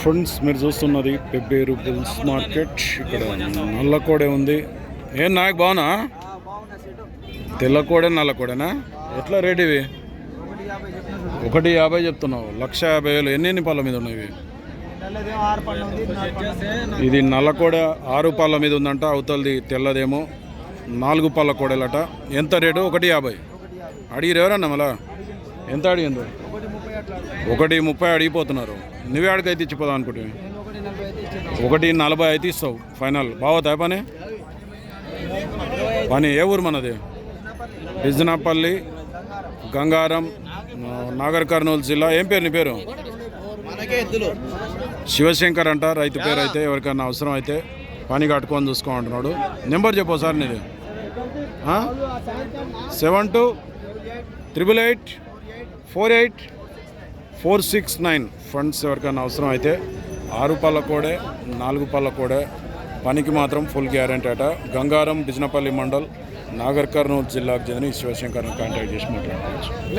Friends మీరు చూస్తున్నది Pebbair bulls market. ఇక్కడ నల్లకోడే ఉంది. ఏం నాయక్ బాగునా తెల్లకోడే నల్లకోడేనా? ఎట్లా రేట్ ఇవి? ఒకటి యాభై చెప్తున్నావు. లక్ష యాభై వేలు. ఎన్ని ఎన్ని పళ్ళ మీద ఉన్నాయి ఇవి? ఇది నల్లకోడ ఆరు పళ్ళ మీద ఉందంట. అవతలది తెల్లదేమో. నాలుగు పళ్ళ కోడలట. ఎంత రేటు? ఒకటి యాభై. అడిగిరు ఎవరన్నా మళ్ళా? ఎంత అడిగింది ఒకటి ముప్పై అడిగిపోతున్నారు. నువ్వే అడిగైతే ఇచ్చిపోదాం అనుకుంటే ఒకటి నలభై అయితే ఇస్తావు ఫైనల్. బాగుతాయి పని? పని ఏ ఊరు మనది? బిజ్నాపల్లి గంగారం నాగర్ కర్నూలు జిల్లా. ఏం పేరు నీ పేరు? శివశంకర్ అంట రైతు పేరు అయితే ఎవరికైనా అవసరం అయితే పని కట్టుకొని చూసుకోమంటున్నాడు. నెంబర్ చెప్పు సార్ నీది. Seven two triple eight four eight four six nine funds ఎవరికైనా అవసరం అయితే ఆరు పళ్ళ కోడే నాలుగు పళ్ళ కోడే పనికి మాత్రం ఫుల్ గ్యారంటీ అట. గంగారం బిజినపల్లి మండల్ నాగర్ కర్నూలు జిల్లాకు చెందిన ఈ శివశంకర్ని కాంటాక్ట్ చేసి మాట్లాడుకోవచ్చు.